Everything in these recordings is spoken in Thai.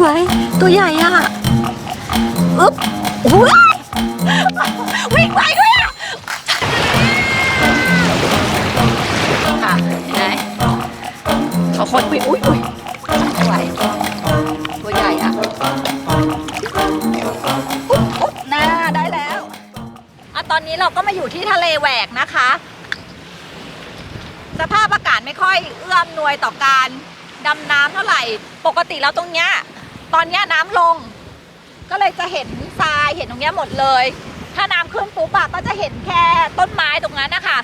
ไว้ตัวใหญ่อะอึ๊บอุ๊ยวิ่งไปด้วยอะค่ะไหนเอาคนไปอุ้ยอุ้ยไหวตัวใหญ่อะอุ๊บอุ๊บน่าได้แล้วอะตอนนี้เราก็มาอยู่ที่ทะเลแหวกนะคะ สภาพอากาศไม่ค่อยเอื้อมหน่วยต่อการดำน้ำเท่าไหร่ ปกติแล้วตรงเนี้ย ตอนนี้น้ำลง ก็เลยจะเห็นทรายเห็นตรงเนี้ยหมดเลย ถ้าน้ำขึ้นปุ๊บอะก็จะเห็นแค่ต้นไม้ตรงนั้นนะคะ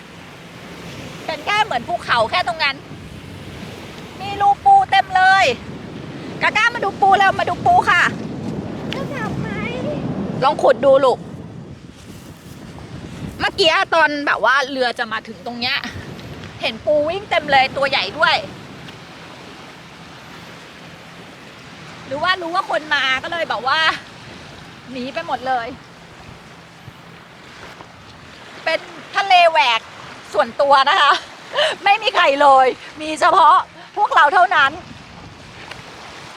เป็นแค่เหมือนภูเขาแค่ตรงนั้น มีรูปูเต็มเลยกาก้ามาดูปูแล้วมาดูปูค่ะลองขุดดูลูก เมื่อกี้ตอนแบบว่าเรือจะมาถึงตรงเนี้ย เห็นปูวิ่งเต็มเลยตัวใหญ่ด้วย หรือว่ารู้ว่าคนมาก็เลยแบบว่าหนีไปหมดเลย เป็นทะเลแหวกส่วนตัวนะคะ ไม่มีใครเลย มีเฉพาะพวกเราเท่านั้น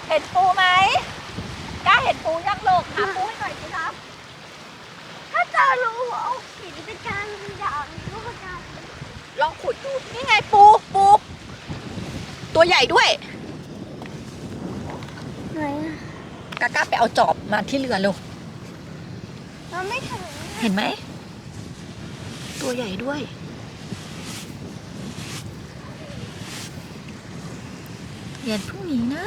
เห็นปูไหมกล้าเห็นปูยังโลกหาปูให้หน่อยสิครับ ถ้าเจอรูหัวอกหินเป็นการเป็นอย่างรู้ประการลองขุดดูนี่ไงปูปู ตัวใหญ่ด้วย ไหนอะ กล้ากล้าไปเอาจอบมาที่เรือลูกเราไม่ถึงเห็นไหม ตัวใหญ่ด้วย เรียนพรุ่งนี้นะ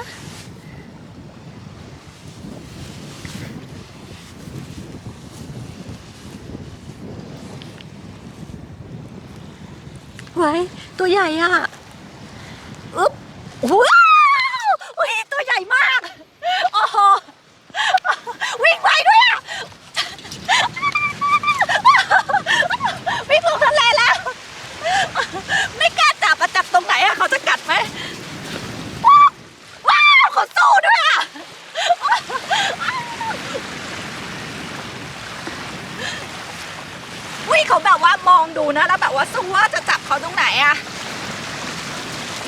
ไว้ตัวใหญ่อะอึ๊บว้าวอุ้ยตัวใหญ่มาก โอ้โห วิ่งไปด้วยอะ วิ่งลงทะเลแล้ว ไม่กล้าจับอะจับตรงไหนอะเขาจะกัดไหมว้าวเขาสู้ด้วยอะวิ่ง เขาแบบว่ามองดูนะ แล้วแบบว่าสู้ว่าจะจับเขาตรงไหนอะ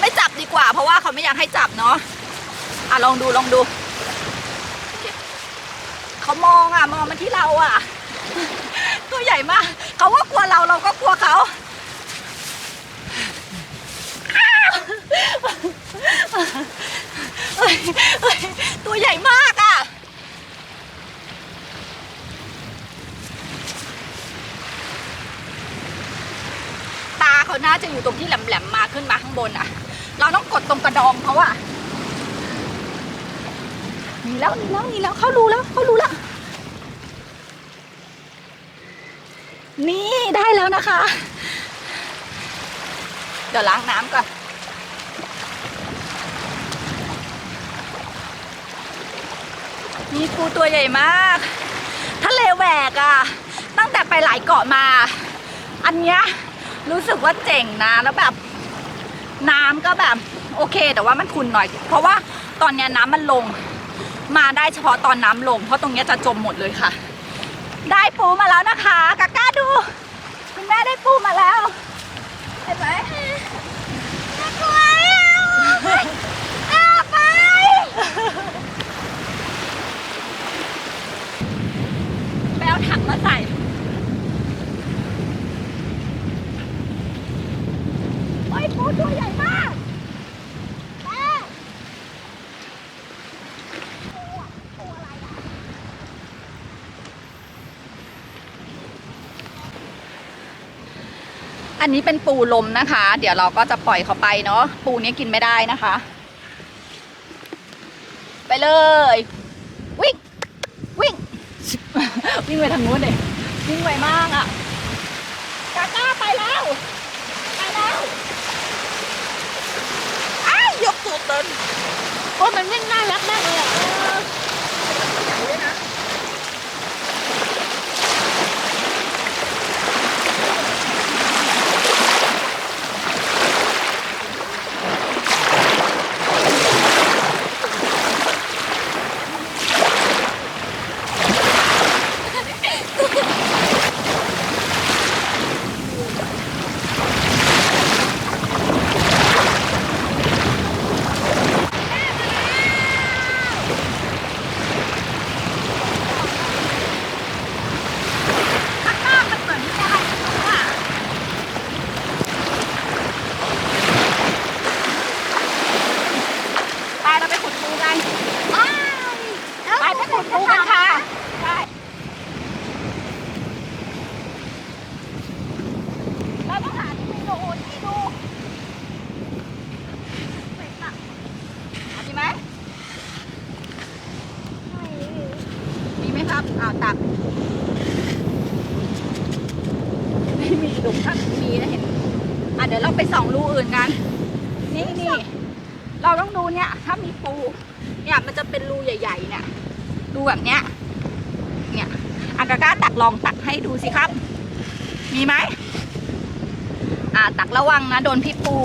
ไม่จับดีกว่า เพราะว่าเขาไม่อยากให้จับเนาะอะลองดูลองดู เขามองอะมองมาที่เราอะตัวใหญ่มาก เขาว่ากลัวเราเราก็กลัวเขาเอ้ยเอ้ยตัวใหญ่มากอะ ตา เขาน่าจะอยู่ตรงที่แหลมๆมาขึ้นมาข้างบนอะ เราต้องกดตรงกระดองเขาอะหนีแล้วหนีแล้วหนีแล้วเขารู้แล้วเขารู้แล้วนี่ได้แล้วนะคะ เดี๋ยวล้างน้ำก่อนมีปูตัวใหญ่มาก ทะเลแหวกอะตั้งแต่ไปหลายเกาะมา อันเนี้ย รู้สึกว่าเจ๋งนะแล้วแบบ น้ำก็แบบโอเค แต่ว่ามันขุ่นหน่อย เพราะว่าตอนเนี้ยน้ำมันลง มาได้เฉพาะตอนน้ำลง เพราะตรงนี้จะจมหมดเลยค่ะ ได้ปูมาแล้วนะคะกาก้าดู คุณแม่ได้ปูมาแล้วเห็นไหมน่ากลัวอะอ้าไป ไปเอาถังมาใส่ โอ้ยปูตัวใหญ่มากแม่ปูอะปูอะไรอะ อันนี้เป็นปูลมนะคะ เดี๋ยวเราก็จะปล่อยเขาไปเนาะปูนี้กินไม่ได้นะคะ ไปเลย วิ่งวิ่ง วิ่งไปทางนู้นเลยวิ่งไวมากอะกาก้าไปแล้ว ไปแล้วอ้ายยกตัวตนโอ้ยมันวิ่งน่ารักมากเลยอะ เกัน อ้าว ไปไปขุดปูกันค่ะใช่เราต้องหาที่มีโดนที่ดูเอาดีไหม มีไหมครับ อ้าวตัก ไมถ้ามีนะเห็นอะเดี๋ยวเราไปส่องรูอื่นกัน นี่นี่เราต้องดูเนี่ย ถ้ามีปูเนี่ยมันจะเป็นรูใหญ่ ๆ เนี่ยรูแบบเนี้ยเนี่ยอากาก้าตักลองตักให้ดูสิครับ มีไหมอ่าตักระวังนะโดนพิษปู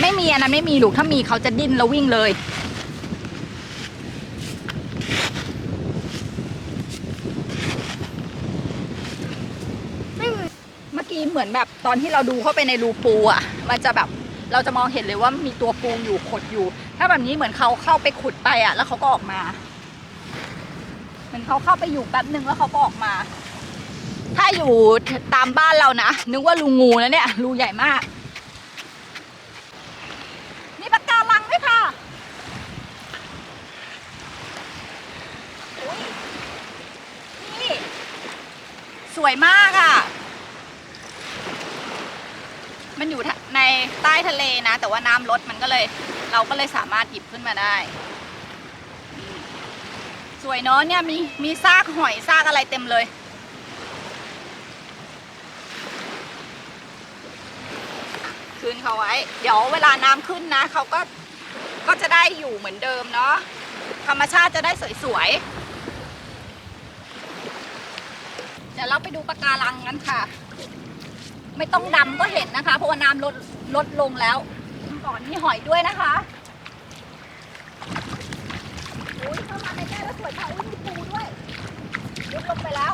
ไม่มีอันนั้นไม่มีลูกถ้ามีเขาจะดิ้นแล้ววิ่งเลย เมื่อ กี้เหมือนแบบตอนที่เราดูเข้าไปในรูปูอะ มันจะแบบเราจะมองเห็นเลยว่ามีตัวปูอยู่ขดอยู่ ถ้าแบบนี้เหมือนเขาเข้าไปขุดไปอะ แล้วเขาก็ออกมา เหมือนเขาเข้าไปอยู่แป๊บหนึ่งแล้วเขาก็ออกมา ถ้าอยู่ตามบ้านเรานะนึกว่ารูงูนะเนี่ยรูใหญ่มากมีปาการังด้วยค่ะนี่สวยมากอะ มันอยู่ในใต้ทะเลนะ แต่ว่าน้ำลดมันก็เลย เราก็เลยสามารถหยิบขึ้นมาได้ สวยเนาะเนี่ยมีมีซากหอยซากอะไรเต็มเลย คืนเขาไว้ เดี๋ยวเวลาน้ำขึ้นนะเขาก็ก็จะได้อยู่เหมือนเดิมเนาะธรรมชาติจะได้สวยๆ เดี๋ยวเราไปดูปะการังกันค่ะ ไม่ต้องดำก็เห็นนะคะ เพราะว่าน้ำลดลดลงแล้วก่อนมีหอยด้วยนะคะโอ้ยเข้ามาในแก้แล้วสวยค่ะอุ้ยมีปูด้วยยุบลงไปแล้ว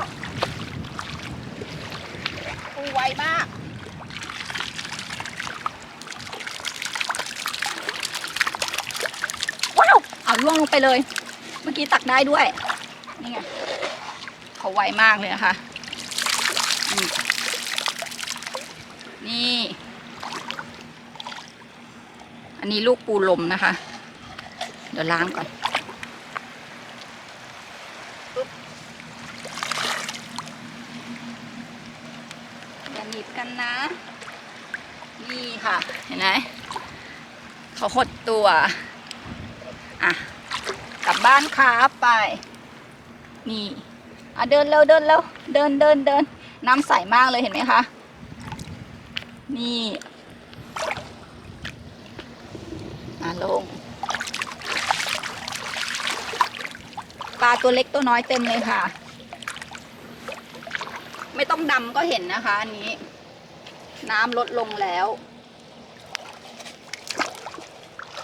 ปูไวมากว้าวเอาล่วงลงไปเลย เมื่อกี้ตักได้ด้วย นี่ไงเขาไวมากเลยนะคะ นี่ อันนี้ลูกปูลมนะคะ เดี๋ยวล้างก่อนอย่าหนีบกันนะ นี่ค่ะ เห็นไหมเขาหดตัว อะ กลับบ้านครับไป นี่ อะเดินเร็วเดินเร็วเดินเดินเดินน้ำใสมากเลยเห็นไหมคะ นี่อะลง ปลาตัวเล็กตัวน้อยเต็มเลยค่ะ ไม่ต้องดำก็เห็นนะคะอันนี้ น้ำลดลงแล้ว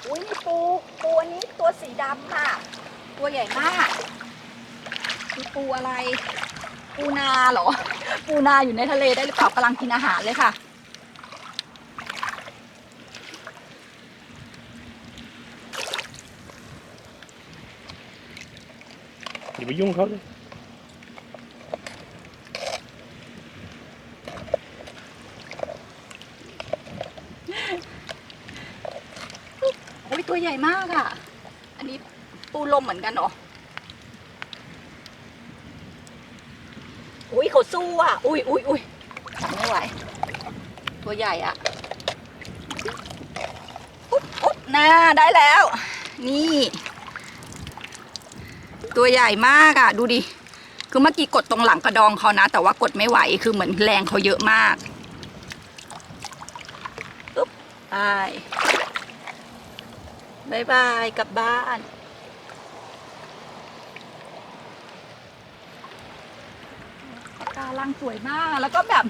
อุ้ยปูปูอันนี้ตัวสีดำค่ะ ตัวใหญ่มากคือปูอะไร ปูนาเหรอ ปูนาอยู่ในทะเลได้หรือเปล่ากำลังกินอาหารเลยค่ะ อย่าไปยุ่งเขาเลยอุ้ยตัวใหญ่มากอะ อันนี้ปูลมเหมือนกันเหรออุ้ยเขาสู้อะ อุ้ยอุ้ยอุ้ยไม่ไหว ตัวใหญ่อะอุ๊บอุ๊บน่าได้แล้ว นี่ ตัวใหญ่มากอะ ดูดิ คือเมื่อกี้กดตรงหลังกระดองเขานะ แต่ว่ากดไม่ไหว คือเหมือนแรงเขาเยอะมากอุ๊บไปบายบายกลับบ้าน ปะการังสวยมาก แล้วก็แบบ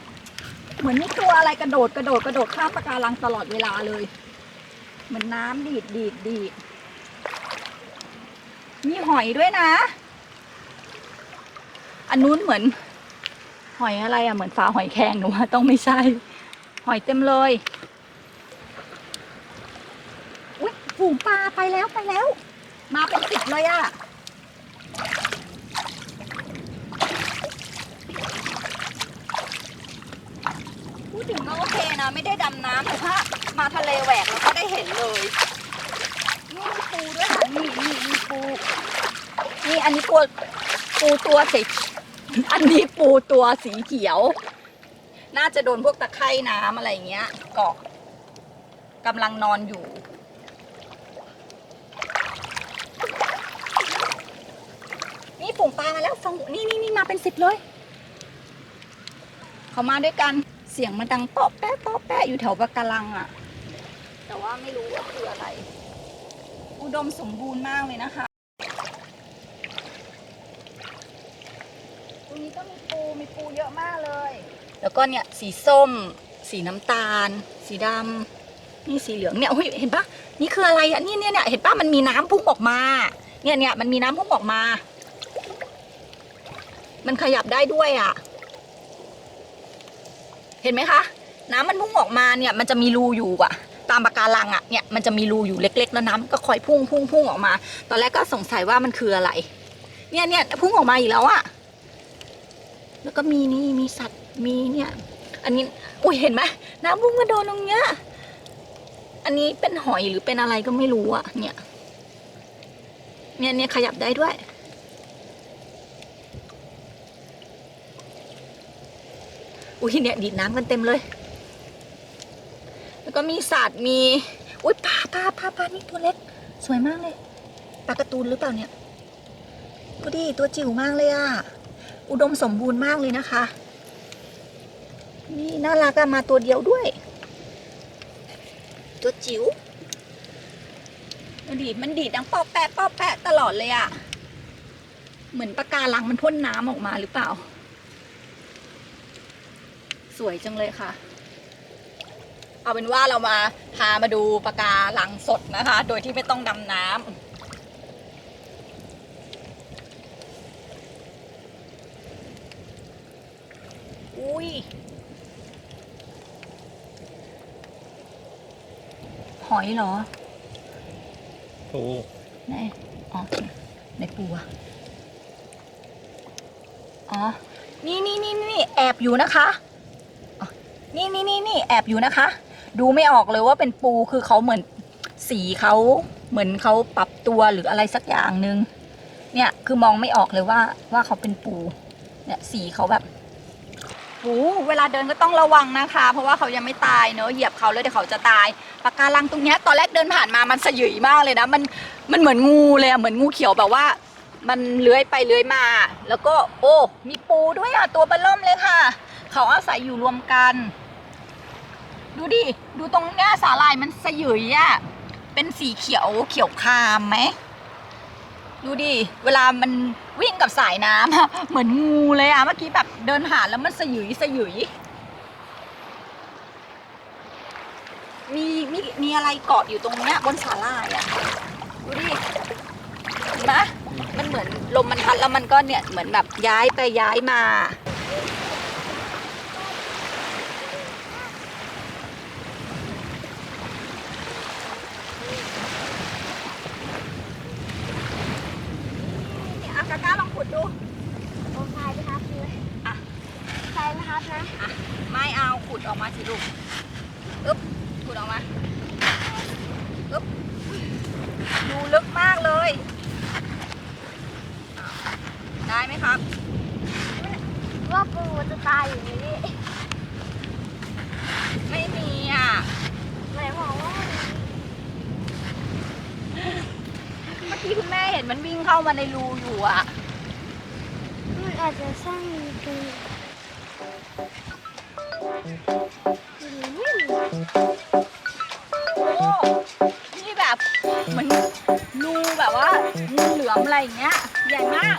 เหมือนมีตัวอะไรกระโดดกระโดดกระโดดข้ามปะการังตลอดเวลาเลย เหมือนน้ำดีดดีดดีด มีหอยด้วยนะ อันนู้นเหมือน หอยอะไรอะเหมือนฝาหอยแครงหนูว่าต้องไม่ใช่ หอยเต็มเลย อุ้ยฝูงปลาไปแล้วไปแล้ว มาเป็นสิบเลยอะพูดถึงก็โอเคนะ ไม่ได้ดำน้ำแต่ถ้ามาทะเลแหวกเราก็ได้เห็นเลย นี่มี นี่อันนี้ปูปูตัวสีอันนี้ปูตัวสีเขียว น่าจะโดนพวกตะไคร่น้ำอะไรเงี้ยเกาะกำลังนอนอยู่ นี่ฝูงปลามาแล้วฝูงนี่นี่นี่มาเป็นสิบเลย เขามาด้วยกันเสียงมันดังเปาะแปะเปาะแปะอยู่แถวปะการังอะแต่ว่าไม่รู้ว่าคืออะไร อุดมสมบูรณ์มากเลยนะคะ รงนี้ก็มีปู มีปูเยอะมากเลย แล้วก็เนี่ยสีส้ม สีน้ำตาล สีดำนี่สีเหลืองเนี่ยเฮ้ยเห็นปะนี่คืออะไรอะนี่เนี่ยเนี่ยเห็นปะมันมีน้ำพุ่งออกมา เนี่ยเนี่ยมันมีน้ำพุ่งออกมา มันขยับได้ด้วยอะเห็นไหมคะ น้ำมันพุ่งออกมาเนี่ย มันจะมีรูอยู่อะตามปะการังอะเนี่ยมันจะมีรูอยู่เล็ก ๆ แล้วน้ำก็คอยพุ่งพุ่งพุ่งออกมา ตอนแรกก็สงสัยว่ามันคืออะไร เนี่ยเนี่ยพุ่งออกมาอีกแล้วอะ แล้วก็มีนี่มีสัตว์มีเนี่ย อันนี้อุ้ยเห็นไหมน้ำพุ่งมาโดนตรงเนี้ยอันนี้เป็นหอยหรือเป็นอะไรก็ไม่รู้อะเนี่ย เนี่ยเนี่ยขยับได้ด้วย อุ้ยเนี่ยดีดน้ำกันเต็มเลย แล้วก็มีสัตว์มี อุ้ยปลาปลาปลาปลานี่ตัวเล็ก สวยมากเลยปลากร์ตูนหรือเปล่าเนี่ยดูดิตัวจิ๋วมากเลยอะ อุดมสมบูรณ์มากเลยนะคะ นี่น่ารักมาตัวเดียวด้วย ตัวจิ๋วมันดีดมันดีดดังปอแปะปอแปะตลอดเลยอะเหมือนปะการังมันพ่นน้ำออกมาหรือเปล่า สวยจังเลยค่ะ เอาเป็นว่าเรามาพามาดูปะการังสดนะคะ โดยที่ไม่ต้องดำน้ำ อุ้ย หอยเหรอ ปูไหนอ๋อในปูอะอ๋อ นี่นี่นี่นี่แอบอยู่นะคะอ๋อนี่นี่นี่นี่แอบอยู่นะคะ ดูไม่ออกเลยว่าเป็นปูคือเขาเหมือนสีเขาเหมือนเขาปรับตัวหรืออะไรสักอย่างหนึ่งเนี่ยคือมองไม่ออกเลยว่าว่าเขาเป็นปู เนี่ยสีเขาแบบ โอ้เวลาเดินก็ต้องระวังนะคะ เพราะว่าเขายังไม่ตายเนอะเหยียบเขาแล้วเดี๋ยวเขาจะตายปะกการังตรงเนี้ยตอนแรกเดินผ่านมามันสยยมากเลยนะมันมันเหมือนงูเลยอะเหมือนงูเขียวแบบว่า มันเลื้อยไปเลื้อยมา แล้วก็โอ้มีปูด้วยอะตัวเบลล่มเลยค่ะ เขาอาศัยอยู่รวมกัน ดูดิดูตรงเนี้ยสาลายมันสยยอะเป็นสีเขียวเขียวคามไหม ดูดิ เวลามันวิ่งกับสายน้ำอะเหมือนงูเลยอะเมื่อกี้แบบเดินผ่านแล้วมันสยยสยยมีมีมีอะไรเกาะอยู่ตรงเนี้ยบนสาลายอะดูดิเห็นไหมมันเหมือนลมมันพัดแล้วมันก็เนี่ยเหมือนแบบย้ายไปย้ายมา นี่อากาก้าลองขุดดู โอ้พายไปครับเลย อะ พายนะครับนะ ไม่เอาขุดออกมาสิลูกอึ๊บขุดออกมาอึ๊บดูลึกมากเลยอ้าว ได้ไหมครับ ว่าปูจะตายอยู่ในนี้ไม่มีอะหมายความว่าเมื่อกี้คุณแม่เห็นมันวิ่งเข้ามาในรูอยู่อะ มันอาจจะสร้างกัน อะไรอย่างเงี้ยใหญ่มาก